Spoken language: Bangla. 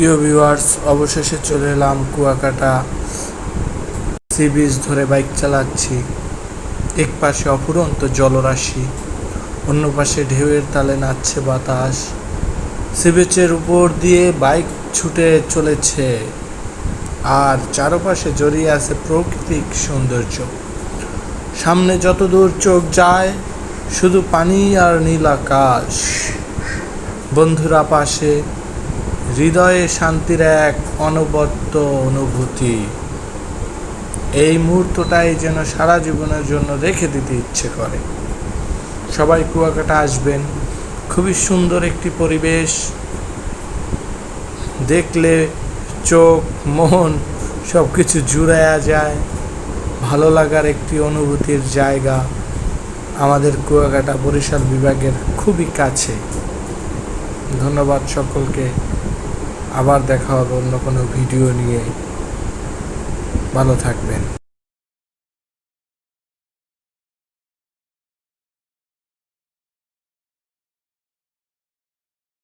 প্রিয় ভিউয়ার্স অবশেষে চলে এলাম কুয়াকাটা সি বিচ ধরে বাইক চালাচ্ছি। এক পাশে অফুরন্ত জলরাশি, অন্য পাশে ঢেউয়ের তালে নাচছে বাতাস। সি বিচের উপর দিয়ে বাইক ছুটে চলেছে। আর চারপাশে জড়িয়ে আছে প্রাকৃতিক সৌন্দর্য। সামনে যত দূর চোখ যায়, শুধু পানি আর নীল আকাশ। বন্ধুরা পাশে হৃদয়ে শান্তির এক অনবদ্য অনুভূতি। এই মুহূর্তটাই যেন সারা জীবনের জন্য রেখে দিতে ইচ্ছে করে। সবাই কুয়াকাটা আসবেন। খুবই সুন্দর একটি পরিবেশ। দেখলে চোখ, মন সব কিছু জুড়ায়া যায়। ভালো লাগার একটি অনুভূতির জায়গা আমাদের কুয়াকাটা বরিশাল বিভাগের খুবই কাছে। ধন্যবাদ সকলকে। আবার দেখা হবে অন্য কোনো ভিডিও নিয়ে। ভালো থাকবেন।